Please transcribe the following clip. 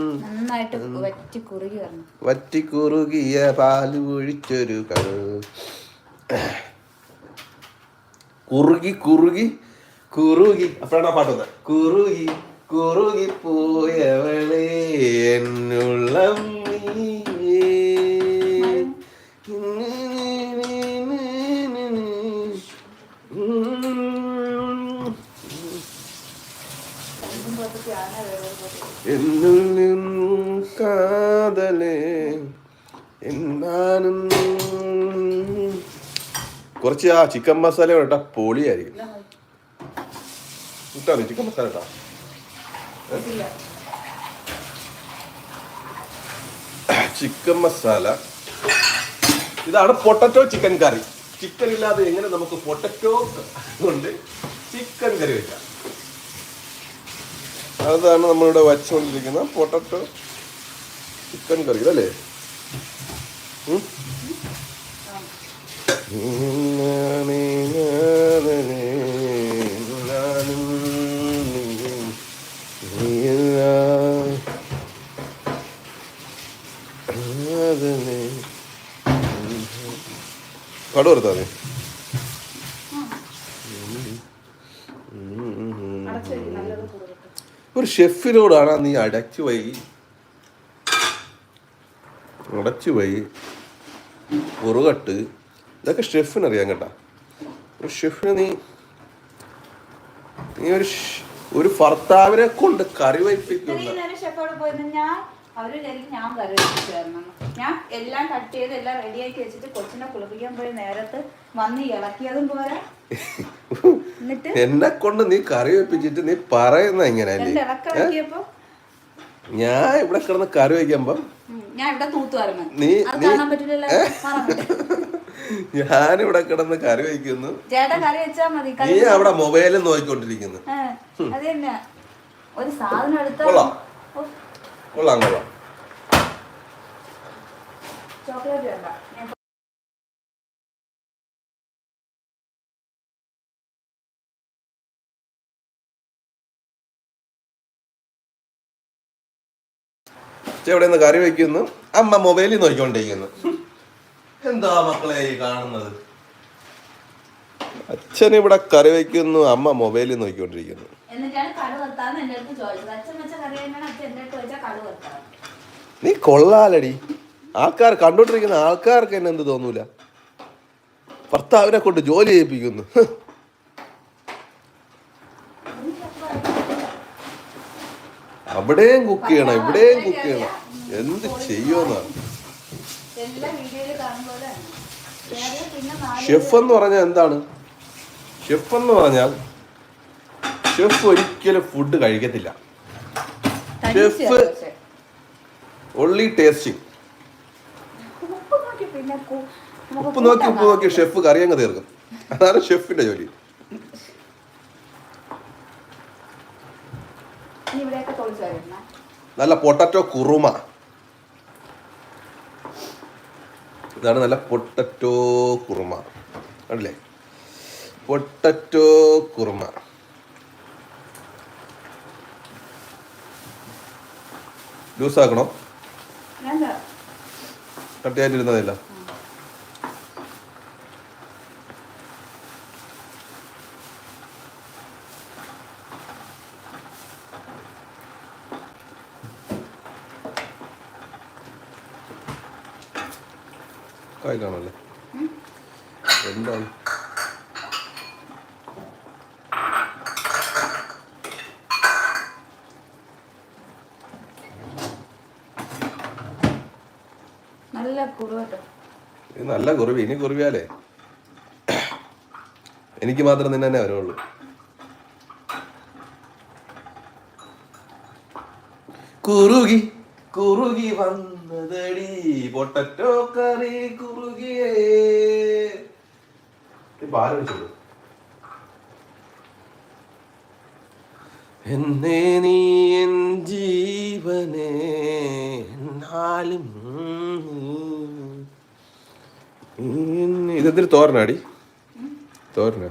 നന്നായിട്ട് വറ്റി കുറുകി വരണം. വറ്റിക്കുറുകിയ പാൽ ഒഴിച്ചൊരു കുറുകി കുറുകി കുറുകി. അപ്പോഴാണ് പാട്ട് വന്നത്. കുറുകി കുറുകി പോയവളെ എന്നുള്ളം വേറെ കാതലേ എന്നാനും കുറച്ച് ആ ചിക്കൻ മസാല കേട്ടാ പൊളിയായിരിക്കും. ഇട്ടാ ചിക്കൻ മസാല ഇട്ടാ? ചിക്കൻ മസാല. ഇതാണ് പൊട്ടറ്റോ ചിക്കൻ കറി. ചിക്കൻ ഇല്ലാതെ എങ്ങനെ നമുക്ക് പൊട്ടറ്റോ കൊണ്ട് ചിക്കൻ കറി വെക്കാം. അതാണ് നമ്മളിവിടെ വച്ചുകൊണ്ടിരിക്കുന്ന പൊട്ടറ്റോ ചിക്കൻ കറി അല്ലേ? കടു കൊടുത്താ മതി അടച്ച്. ഒരു ഷെഫിനോടാണ് നീ അടച്ചു പോയി. അടച്ചു പോയി. കുറുകട്ട് ഇതൊക്കെ ഷെഫിനറിയാൻ കേട്ടാ. ഒരു ഷെഫിന് നീ നീ ഒരു ഒരു ഭർത്താവിനെ കൊണ്ട് കറി വയ്പ്പിക്കുന്ന ഞാൻ കറി ഞാൻ എല്ലാം കട്ട് ചെയ്ത് എല്ലാം റെഡിയാക്കി വെച്ചിട്ട് കൊച്ചിനെ കുളിപ്പിക്കാൻ പോയി നേരത്ത് വന്ന് ഇളക്കിയതും പോരാ. എന്നെ കൊണ്ട് നീ കറി വെപ്പിച്ചിട്ട് നീ പറയുന്ന ഇളക്കിളക്കിയപ്പോ ഞാൻ ഇവിടെ കിടന്ന് കറി വയ്ക്കുമ്പോ ഉം, ഞാൻ ഇവിടെ നീ- നീ- കിടന്ന് കറി വയ്ക്കുന്നു നീ അവിടെ മൊബൈലിൽ നോക്കിക്കൊണ്ടിരിക്കുന്നു. കൊള്ളാം. കൊള്ളാം കൊള്ളാം. ചോക്ലേറ്റ് വേണ്ട. ഇവിടെ നിന്ന് കറി വയ്ക്കുന്നു അമ്മ മൊബൈലിൽ നോക്കിക്കൊണ്ടിരിക്കുന്നു. എന്താ മക്കളെ ഈ കാണുന്നത്? അച്ഛൻ ഇവിടെ കറി വെക്കുന്നു അമ്മ മൊബൈലിൽ നോക്കിക്കൊണ്ടിരിക്കുന്നു. നീ കൊള്ളാലടി. ആൾക്കാർ കണ്ടോണ്ടിരിക്കുന്ന ആൾക്കാർക്ക് എന്നെ എന്ത് തോന്നൂല? ഭർത്താവിനെ കൊണ്ട് ജോലി ചെയ്യിപ്പിക്കുന്നു. അവിടെയും കുക്ക് ചെയ്യണം ഇവിടെയും കുക്ക് ചെയ്യണം. എന്ത് ചെയ്യുമെന്നാണ് ഷെഫ് എന്ന് പറഞ്ഞാൽ എന്താണ്? ഷെഫ് എന്ന് പറഞ്ഞാൽ ഷെഫ് ഒരിക്കലും ഫുഡ് കഴിക്കത്തില്ല. ഷെഫ് ഓൺലി ഒള്ളി ടേസ്റ്റിംഗ് ഉപ്പ് നോക്കി ഉപ്പ് നോക്കി ഷെഫ് കറി അങ്ങ് തീർക്കും. അതാണ് ഷെഫിന്റെ ജോലി ഇനി ഇവിടെയൊക്കെ തൊളിച്ച് വരണേ നല്ല പൊട്ടറ്റോ കുറുമ. ഇതാണ് നല്ല പൊട്ടറ്റോ കുറുമ. അല്ലേ പൊട്ടറ്റോ കുറുമ. ലൂസ് ആക്കണോ കട്ടിയായിട്ടിരുന്നതല്ല കട്ടിയായിട്ടിരുന്നതില്ല. കായ് കാണല്ലേ എന്തായി നല്ല കുറവി ഇനി കുറുവിയാലേ. എനിക്ക് മാത്രം നിന്നെ തന്നെ വരുള്ളൂ. കുറുകി കുറുകി വന്നതടി പൊട്ടറ്റോ കറി കുറുകിയേ. ആലോചിച്ചോളൂ എന്നെ നീ എൻ ജീവനെ എന്നാലും ഇതെന്തിന് തോരനാടി? തോരന?